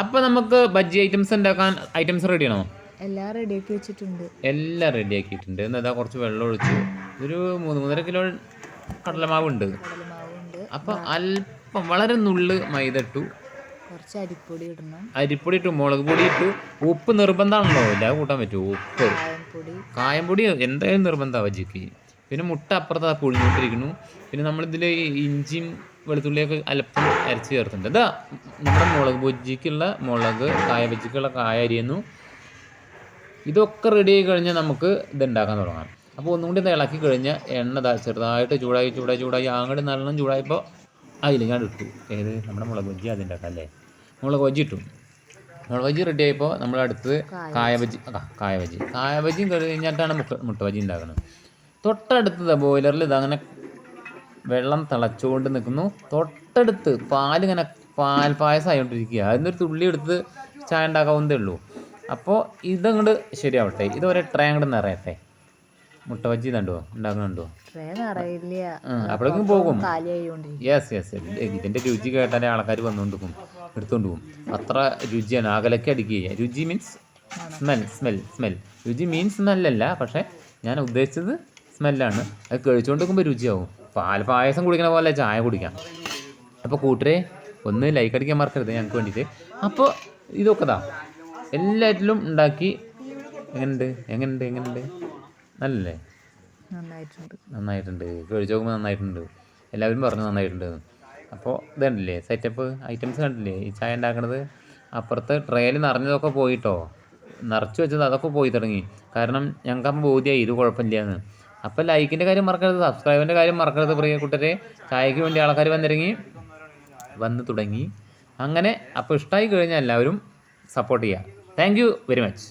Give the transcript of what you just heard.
അപ്പോൾ നമുക്ക് ബജ്ജി ഐറ്റംസ് ഉണ്ടാക്കാൻ ഐറ്റംസ് റെഡിയാണോ എല്ലാം റെഡിയാക്കി വെച്ചിട്ടുണ്ട്. എല്ലാം റെഡിയാക്കിയിട്ടുണ്ട് എന്നതാ കുറച്ച് വെള്ളം ഒഴിച്ചു. ഒരു മൂന്ന് മൂന്നര കിലോ കടലമാവ് ഉണ്ട് അപ്പോൾ അല്പം വളരെ നുള്ള് മൈദ ഇട്ടു. കുറച്ച് അരിപ്പൊടി ഇടണം. അരിപ്പൊടി ഇട്ടു മുളക് പൊടി ഇട്ടു. ഉപ്പ് നിർബന്ധമാണല്ലോ. എല്ലാം കൂട്ടാൻ പറ്റുമോ? ഉപ്പ്. കായംപൊടി. എന്തായാലും നിർബന്ധമാണ് ബജിക്ക് പിന്നെ മുട്ട അപ്പുറത്ത് പുഴിഞ്ഞോണ്ടിരിക്കുന്നു പിന്നെ നമ്മളിതിൽ ഇഞ്ചിയും വെളുത്തുള്ളിയൊക്കെ അല്പം അരച്ച് ചേർത്തിട്ടുണ്ട്. ഇതാ നമ്മുടെ മുളക് ബജ്ജിക്കുള്ള മുളക് കായ ബജ്ജിക്കുള്ള കായ അരിയുന്നു. ഇതൊക്കെ റെഡി ആയി കഴിഞ്ഞാൽ നമുക്ക് ഇത് ഉണ്ടാക്കാൻ തുടങ്ങാം. അപ്പോൾ ഒന്നും കൂടി ഇത് ഇളക്കി കഴിഞ്ഞാൽ എണ്ണ ചെറുതായിട്ട് ചൂടായി ചൂടായി ചൂടായി അങ്ങോട്ട് നല്ലോണം ചൂടായപ്പോൾ അതിലിങ്ങാണ്ട് ഇട്ടു. ഏത്? നമ്മുടെ മുളക് ബജ്ജി അത് ഉണ്ടാക്കാം അല്ലേ? മുളക് ബജ്ജി ഇട്ടു. മുളക് ബജ്ജി റെഡി ആയപ്പോൾ നമ്മൾ അടുത്തത് കായ ബജ്ജി. കായ ബജ്ജി. കായ ബജ്ജിയും കഴിഞ്ഞിട്ടാണ് മുട്ട മുട്ട ബജ്ജി ഉണ്ടാക്കുന്നത് തൊട്ടടുത്തത് ബോയിലറിൽ ഇതങ്ങനെ വെള്ളം തിളച്ചുകൊണ്ട് നിൽക്കുന്നു തൊട്ടടുത്ത് പാലിങ്ങനെ പാൽ പായസം ആയിക്കൊണ്ടിരിക്കുക അതിനൊരു തുള്ളി എടുത്ത് ചായ ഉണ്ടാക്കാവുന്നതേ ഉള്ളൂ. അപ്പോൾ ഇതങ്ങോട്ട് ശരിയാവട്ടെ. ഇത് ഒരേ ട്രേ അങ്ങോട്ട് നിറയട്ടെ. മുട്ട ബജ്ജി ഇതുണ്ടോ ഉണ്ടാക്കുന്നുണ്ടോ അപ്പോഴേക്കും പോകും. യെസ് യെസ് ഇതിന്റെ രുചി കേട്ടാലേ ആൾക്കാർ വന്നുകൊണ്ട് പോകും എടുത്തുകൊണ്ട് പോകും. അത്ര രുചിയാണ്. അകലക്ക് അടിക്കുക രുചി മീൻസ് സ്മെൽ സ്മെൽ സ്മെൽ രുചി മീൻസ് സ്മെല്ലല്ല പക്ഷേ ഞാൻ ഉദ്ദേശിച്ചത് സ്മെല്ലാണ്. അത് കഴിച്ചുകൊണ്ട് നോക്കുമ്പോൾ രുചിയാവും. പാൽ പായസം കുടിക്കുന്ന പോലെ ചായ കുടിക്കാം. അപ്പോൾ കൂട്ടരെ ഒന്ന് ലൈക്ക് അടിക്കാൻ മറക്കരുത് ഞങ്ങൾക്ക് വേണ്ടിയിട്ട് അപ്പോൾ ഇതൊക്കെ ദാ എല്ലാറ്റിലും ഉണ്ടാക്കി. എങ്ങനെയുണ്ട്? എങ്ങനെയുണ്ട്? എങ്ങനെയുണ്ട്? നല്ലല്ലേ? നന്നായിട്ടുണ്ട്. നന്നായിട്ടുണ്ട്. കഴിച്ചു നോക്കുമ്പോൾ നന്നായിട്ടുണ്ട്. എല്ലാവരും പറഞ്ഞു നന്നായിട്ടുണ്ട്. അപ്പോൾ ഇത് കണ്ടില്ലേ സെറ്റപ്പ് ഐറ്റംസ് കണ്ടില്ലേ? ഈ ചായ ഉണ്ടാക്കണത്? അപ്പുറത്ത് ട്രെയിൽ നിറഞ്ഞതൊക്കെ പോയിട്ടോ? നിറച്ച് വെച്ചത് അതൊക്കെ പോയി തുടങ്ങി. കാരണം ഞങ്ങൾക്ക് അപ്പം ബോധ്യമായി ഇത് കുഴപ്പമില്ലയെന്ന് അപ്പോൾ ലൈക്കിന്റെ കാര്യം മറക്കരുത് സബ്സ്ക്രൈബിന്റെ കാര്യം മറക്കരുത് പ്രിയ കൂട്ടരെ. ചായക്ക് വേണ്ടി ആൾക്കാർ വന്നിറങ്ങി വന്ന് തുടങ്ങി. അങ്ങനെ അപ്പോൾ ഇഷ്ടമായി കഴിഞ്ഞാൽ എല്ലാവരും സപ്പോർട്ട് ചെയ്യുക താങ്ക് വെരി മച്ച്